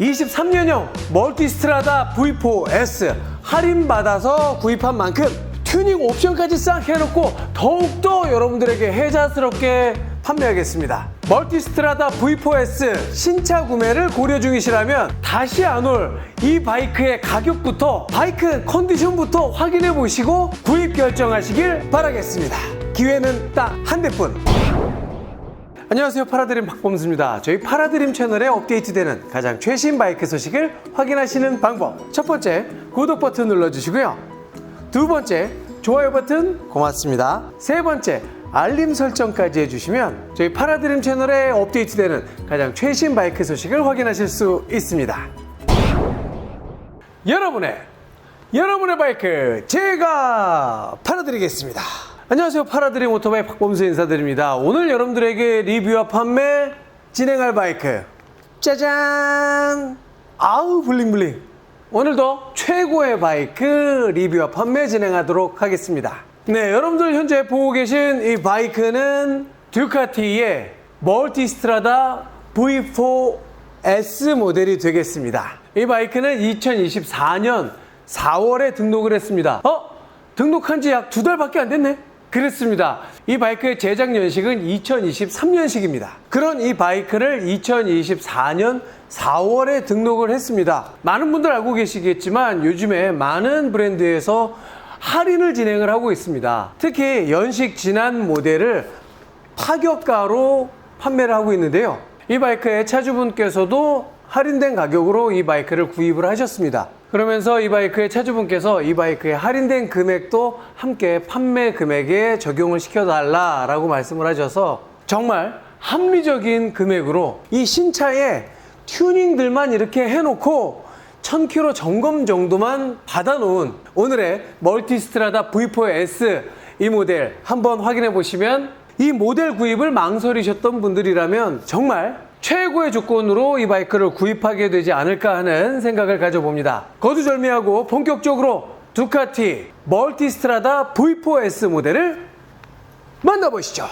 23년형 멀티스트라다 V4S 할인받아서 구입한 만큼 튜닝 옵션까지 싹 해놓고 더욱더 여러분들에게 혜자스럽게 판매하겠습니다. 멀티스트라다 V4S 신차 구매를 고려 중이시라면 다시 안 올 이 바이크의 가격부터 바이크 컨디션부터 확인해 보시고 구입 결정하시길 바라겠습니다. 기회는 딱 한 대뿐. 안녕하세요. 파라드림 박범수입니다. 저희 파라드림 채널에 업데이트되는 가장 최신 바이크 소식을 확인하시는 방법. 첫 번째 구독 버튼 눌러주시고요. 두 번째 좋아요 버튼 고맙습니다. 세 번째 알림 설정까지 해주시면 저희 파라드림 채널에 업데이트되는 가장 최신 바이크 소식을 확인하실 수 있습니다. 여러분의 여러분의 바이크 제가 팔아드리겠습니다. 안녕하세요. 팔아드림 오토바이 박범수 인사드립니다. 오늘 여러분들에게 리뷰와 판매 진행할 바이크 짜잔! 아우 블링블링. 오늘도 최고의 바이크 리뷰와 판매 진행하도록 하겠습니다. 네, 여러분들 현재 보고 계신 이 바이크는 듀카티의 멀티스트라다 V4S 모델이 되겠습니다. 이 바이크는 2024년 4월에 등록을 했습니다. 어? 등록한 지 약 두 달밖에 안 됐네? 그렇습니다. 이 바이크의 제작 연식은 2023년식입니다. 그런 이 바이크를 2024년 4월에 등록을 했습니다. 많은 분들 알고 계시겠지만 요즘에 많은 브랜드에서 할인을 진행을 하고 있습니다. 특히 연식 지난 모델을 파격가로 판매를 하고 있는데요. 이 바이크의 차주분께서도 할인된 가격으로 이 바이크를 구입을 하셨습니다. 그러면서 이 바이크의 차주분께서 이 바이크의 할인된 금액도 함께 판매 금액에 적용을 시켜달라라고 말씀을 하셔서 정말 합리적인 금액으로 이 신차에 튜닝들만 이렇게 해놓고 1000km 점검 정도만 받아놓은 오늘의 멀티스트라다 V4S 이 모델 한번 확인해 보시면 이 모델 구입을 망설이셨던 분들이라면 정말 최고의 조건으로 이 바이크를 구입하게 되지 않을까 하는 생각을 가져봅니다. 거두절미하고 본격적으로 두카티 멀티스트라다 V4S 모델을 만나보시죠.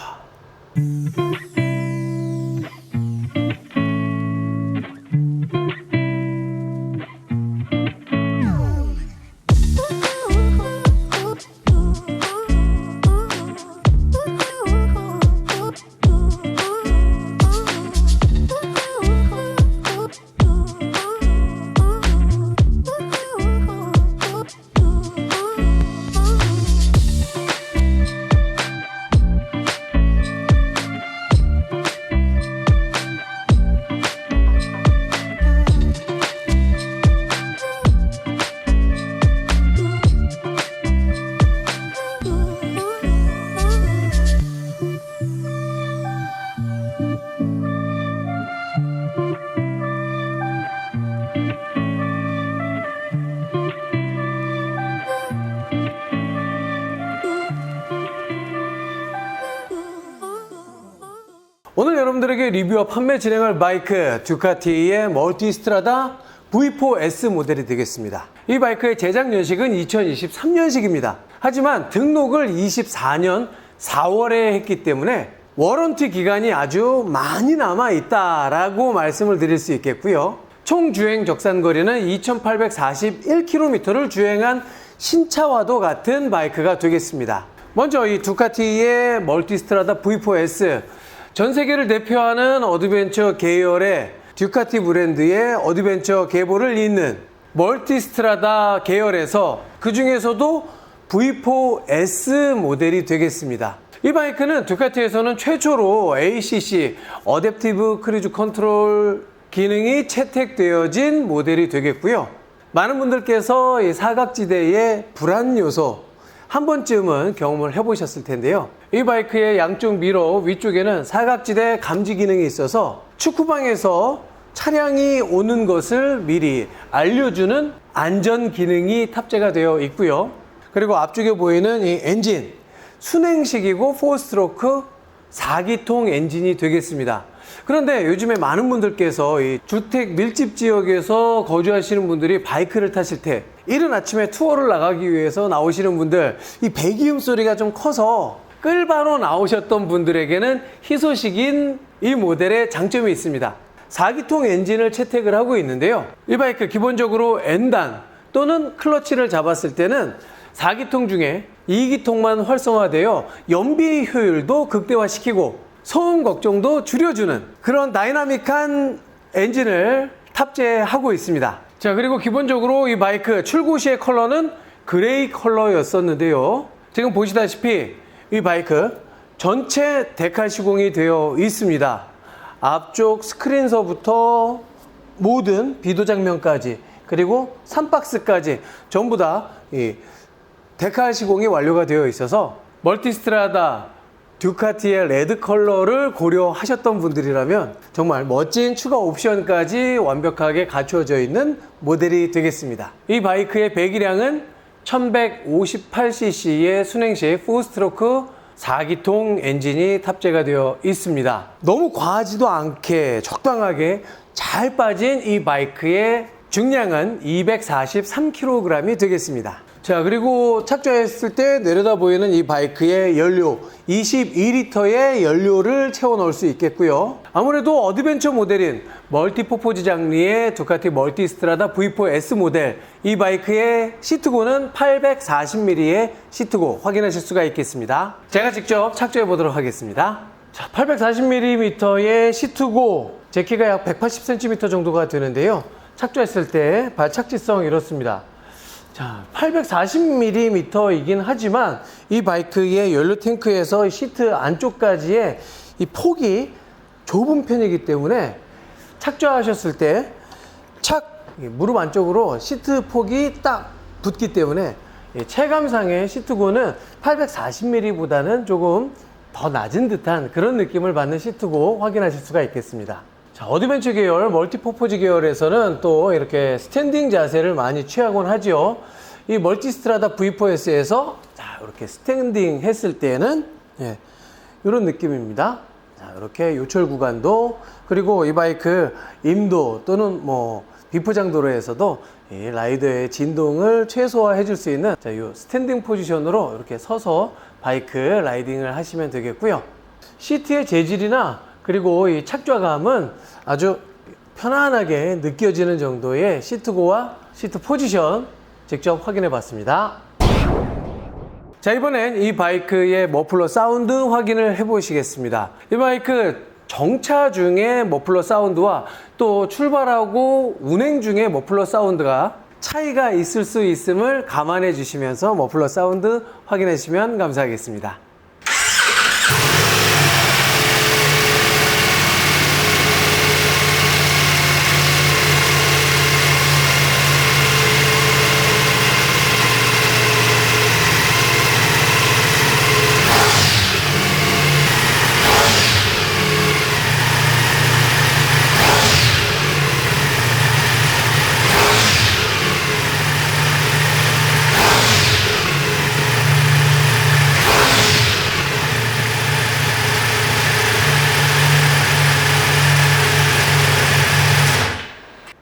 리뷰와 판매 진행할 바이크 듀카티의 멀티스트라다 V4S 모델이 되겠습니다. 이 바이크의 제작 연식은 2023년식입니다. 하지만 등록을 24년 4월에 했기 때문에 워런티 기간이 아주 많이 남아 있다라고 말씀을 드릴 수 있겠고요. 총 주행 적산 거리는 2,841km를 주행한 신차와도 같은 바이크가 되겠습니다. 먼저 이 두카티의 멀티스트라다 V4S 전 세계를 대표하는 어드벤처 계열의 듀카티 브랜드의 어드벤처 계보를 잇는 멀티스트라다 계열에서 그 중에서도 V4S 모델이 되겠습니다. 이 바이크는 듀카티에서는 최초로 ACC 어댑티브 크루즈 컨트롤 기능이 채택되어진 모델이 되겠고요. 많은 분들께서 이 사각지대의 불안 요소 한 번쯤은 경험을 해보셨을 텐데요. 이 바이크의 양쪽 미러 위쪽에는 사각지대 감지 기능이 있어서 축구방에서 차량이 오는 것을 미리 알려주는 안전 기능이 탑재가 되어 있고요. 그리고 앞쪽에 보이는 이 엔진 순행식이고 4스트로크 4기통 엔진이 되겠습니다. 그런데 요즘에 많은 분들께서 이 주택 밀집 지역에서 거주하시는 분들이 바이크를 타실 때 이른 아침에 투어를 나가기 위해서 나오시는 분들 이 배기음 소리가 좀 커서 끌바로 나오셨던 분들에게는 희소식인 이 모델의 장점이 있습니다. 4기통 엔진을 채택을 하고 있는데요. 이 바이크 기본적으로 N단 또는 클러치를 잡았을 때는 4기통 중에 2기통만 활성화되어 연비 효율도 극대화시키고 소음 걱정도 줄여주는 그런 다이나믹한 엔진을 탑재하고 있습니다. 자, 그리고 기본적으로 이 바이크 출고 시의 컬러는 그레이 컬러였었는데요. 지금 보시다시피 이 바이크 전체 데칼 시공이 되어 있습니다. 앞쪽 스크린서부터 모든 비도 장면까지 그리고 3박스까지 전부 다 이 데칼 시공이 완료가 되어 있어서 멀티스트라다 듀카티의 레드 컬러를 고려하셨던 분들이라면 정말 멋진 추가 옵션까지 완벽하게 갖추어져 있는 모델이 되겠습니다. 이 바이크의 배기량은 1158cc의 순행식 포스트로크 4기통 엔진이 탑재가 되어 있습니다. 너무 과하지도 않게 적당하게 잘 빠진 이 바이크의 중량은 243kg이 되겠습니다. 자, 그리고 착좌했을 때 내려다 보이는 이 바이크의 연료 22리터의 연료를 채워 넣을 수 있겠고요. 아무래도 어드벤처 모델인 멀티포포즈 장르의 두카티 멀티스트라다 V4S 모델 이 바이크의 시트고는 840mm의 시트고 확인하실 수가 있겠습니다. 제가 직접 착좌해 보도록 하겠습니다. 자, 840mm의 시트고 제 키가 약 180cm 정도가 되는데요. 착좌했을 때 발착지성 이렇습니다. 자, 840mm이긴 하지만 이 바이크의 연료 탱크에서 시트 안쪽까지의 이 폭이 좁은 편이기 때문에 착좌하셨을 때 착 무릎 안쪽으로 시트 폭이 딱 붙기 때문에 이 체감상의 시트고는 840mm보다는 조금 더 낮은 듯한 그런 느낌을 받는 시트고 확인하실 수가 있겠습니다. 자, 어드벤처 계열, 멀티포포즈 계열에서는 또 이렇게 스탠딩 자세를 많이 취하곤 하죠. 이 멀티스트라다 V4S에서 자, 이렇게 스탠딩 했을 때는 예, 이런 느낌입니다. 자, 이렇게 요철 구간도 그리고 이 바이크 임도 또는 뭐 비포장 도로에서도 이 라이더의 진동을 최소화해 줄 수 있는 자, 이 스탠딩 포지션으로 이렇게 서서 바이크 라이딩을 하시면 되겠고요. 시트의 재질이나 그리고 이 착좌감은 아주 편안하게 느껴지는 정도의 시트고와 시트 포지션 직접 확인해 봤습니다. 자, 이번엔 이 바이크의 머플러 사운드 확인을 해 보시겠습니다. 이 바이크 정차 중에 머플러 사운드와 또 출발하고 운행 중에 머플러 사운드가 차이가 있을 수 있음을 감안해 주시면서 머플러 사운드 확인해 주시면 감사하겠습니다.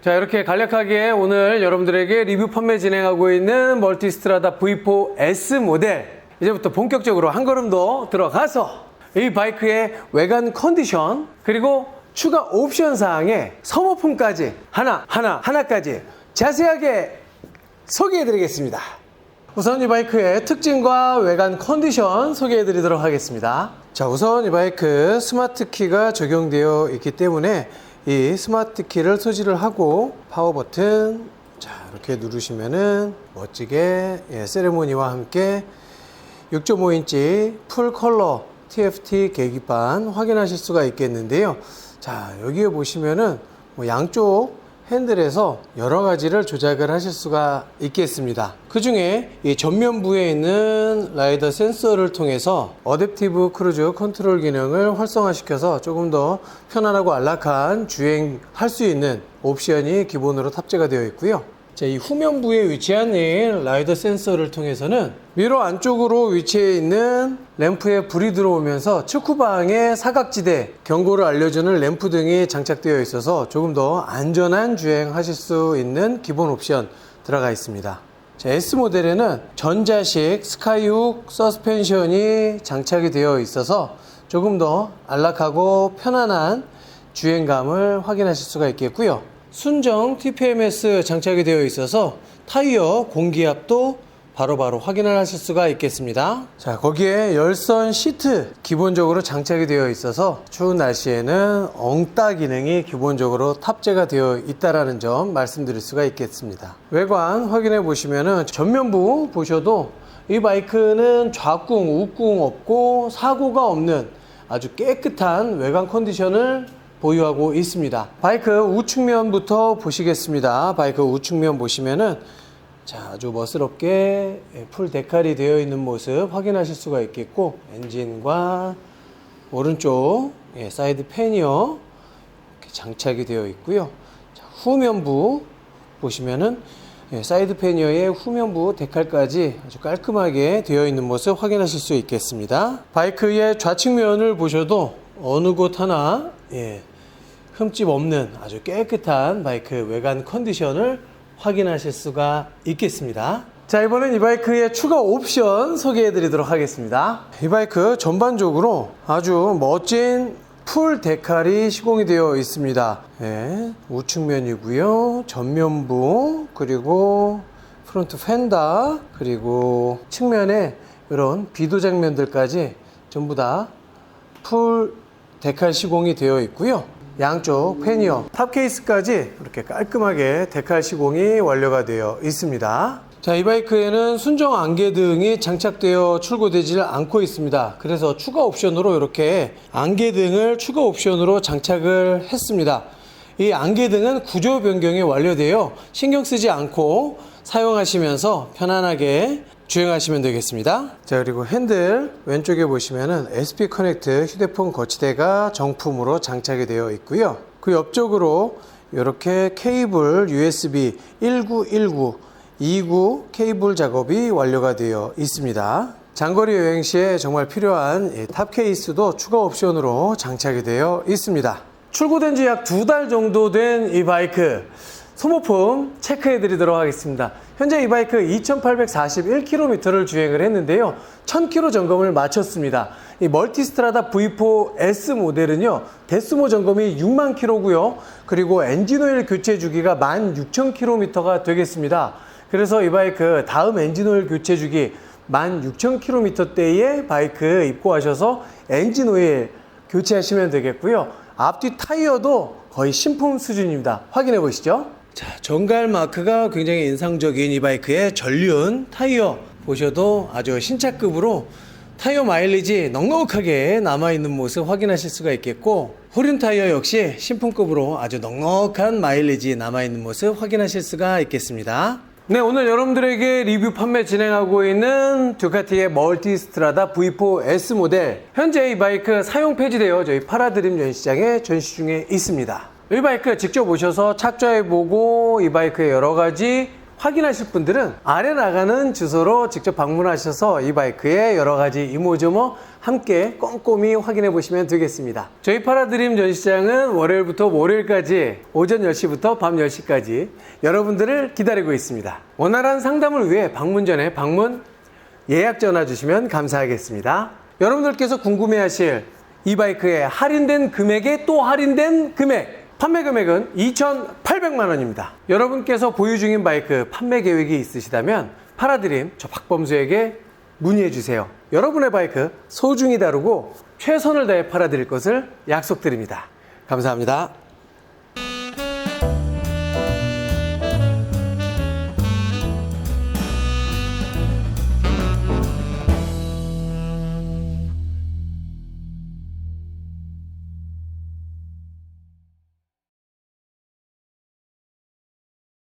자, 이렇게 간략하게 오늘 여러분들에게 리뷰 판매 진행하고 있는 멀티스트라다 V4S 모델. 이제부터 본격적으로 한 걸음 더 들어가서 이 바이크의 외관 컨디션, 그리고 추가 옵션 사항에 소모품까지 하나, 하나, 하나까지 자세하게 소개해 드리겠습니다. 우선 이 바이크의 특징과 외관 컨디션 소개해 드리도록 하겠습니다. 자, 우선 이 바이크 스마트 키가 적용되어 있기 때문에 이 스마트 키를 소지를 하고 파워 버튼 자, 이렇게 누르시면은 멋지게 예, 세레모니와 함께 6.5인치 풀 컬러 TFT 계기판 확인하실 수가 있겠는데요. 자, 여기에 보시면은 뭐 양쪽 핸들에서 여러 가지를 조작을 하실 수가 있겠습니다. 그 중에 이 전면부에 있는 라이더 센서를 통해서 어댑티브 크루즈 컨트롤 기능을 활성화시켜서 조금 더 편안하고 안락한 주행할 수 있는 옵션이 기본으로 탑재가 되어 있고요. 자, 이 후면부에 위치한 이 라이더 센서를 통해서는 미러 안쪽으로 위치해 있는 램프에 불이 들어오면서 측후방의 사각지대 경고를 알려주는 램프 등이 장착되어 있어서 조금 더 안전한 주행하실 수 있는 기본 옵션 들어가 있습니다. 자, S 모델에는 전자식 스카이훅 서스펜션이 장착이 되어 있어서 조금 더 안락하고 편안한 주행감을 확인하실 수가 있겠고요. 순정 TPMS 장착이 되어 있어서 타이어 공기압도 바로바로 확인을 하실 수가 있겠습니다. 자, 거기에 열선 시트 기본적으로 장착이 되어 있어서 추운 날씨에는 엉따 기능이 기본적으로 탑재가 되어 있다라는 점 말씀드릴 수가 있겠습니다. 외관 확인해 보시면은 전면부 보셔도 이 바이크는 좌궁, 우궁 없고 사고가 없는 아주 깨끗한 외관 컨디션을 보유하고 있습니다. 바이크 우측면부터 보시겠습니다. 바이크 우측면 보시면은 자, 아주 멋스럽게 예, 풀 데칼이 되어 있는 모습 확인하실 수가 있겠고 엔진과 오른쪽 예, 사이드 이렇게 장착이 되어 있고요. 자, 후면부 보시면은 예, 사이드 패니어의 후면부 데칼까지 아주 깔끔하게 되어 있는 모습 확인하실 수 있겠습니다. 바이크의 좌측면을 보셔도 어느 곳 하나 예, 흠집 없는 아주 깨끗한 바이크 외관 컨디션을 확인하실 수가 있겠습니다. 자, 이번엔 이 바이크의 추가 옵션 소개해 드리도록 하겠습니다. 이 바이크 전반적으로 아주 멋진 풀 데칼이 시공이 되어 있습니다. 예, 우측면이고요. 전면부, 그리고 프론트 펜다, 그리고 측면에 이런 비도 장면들까지 전부 다 풀 데칼 시공이 되어 있고요. 양쪽 패니어, 탑 케이스까지 이렇게 깔끔하게 데칼 시공이 완료가 되어 있습니다. 자, 이 바이크에는 순정 안개등이 장착되어 출고되질 않고 있습니다. 그래서 추가 옵션으로 이렇게 안개등을 추가 옵션으로 장착을 했습니다. 이 안개등은 구조 변경이 완료되어 신경 쓰지 않고 사용하시면서 편안하게 주행하시면 되겠습니다. 자, 그리고 핸들 왼쪽에 보시면은 SP 커넥트 휴대폰 거치대가 정품으로 장착이 되어 있고요. 그 옆쪽으로 이렇게 케이블 USB 1919 29 케이블 작업이 완료가 되어 있습니다. 장거리 여행 시에 정말 필요한 이탑 케이스도 추가 옵션으로 장착이 되어 있습니다. 출고된 지 약 두 달 정도 된 이 바이크 소모품 체크해 드리도록 하겠습니다. 현재 이 바이크 2841km를 주행을 했는데요. 1000km 점검을 마쳤습니다. 이 멀티스트라다 V4S 모델은요. 데스모 점검이 6만 킬로고요. 그리고 엔진오일 교체 주기가 16,000km가 되겠습니다. 그래서 이 바이크 다음 엔진오일 교체 주기 16,000km대의 바이크 입고하셔서 엔진오일 교체하시면 되겠고요. 앞뒤 타이어도 거의 신품 수준입니다. 확인해 보시죠. 자, 정갈 마크가 굉장히 인상적인 이 바이크의 전륜 타이어 보셔도 아주 신차급으로 타이어 마일리지 넉넉하게 남아있는 모습 확인하실 수가 있겠고 후륜 타이어 역시 신품급으로 아주 넉넉한 마일리지 남아있는 모습 확인하실 수가 있겠습니다. 네, 오늘 여러분들에게 리뷰 판매 진행하고 있는 두카티의 멀티스트라다 V4S 모델. 현재 이 바이크 사용 폐지되어 저희 파라드림 전시장에 전시 중에 있습니다. 이 바이크 직접 오셔서 착좌해보고 이 바이크의 여러 가지 확인하실 분들은 아래 나가는 주소로 직접 방문하셔서 이 바이크의 여러 가지 이모저모 함께 꼼꼼히 확인해 보시면 되겠습니다. 저희 파라드림 전시장은 월요일부터 월요일까지 오전 10시부터 밤 10시까지 여러분들을 기다리고 있습니다. 원활한 상담을 위해 방문 전에 방문 예약 전화 주시면 감사하겠습니다. 여러분들께서 궁금해하실 이 바이크의 할인된 금액에 또 할인된 금액 판매 금액은 2,800만 원입니다. 여러분께서 보유 중인 바이크 판매 계획이 있으시다면 파라드림 저 박범수에게 문의해 주세요. 여러분의 바이크 소중히 다루고 최선을 다해 팔아드릴 것을 약속드립니다. 감사합니다.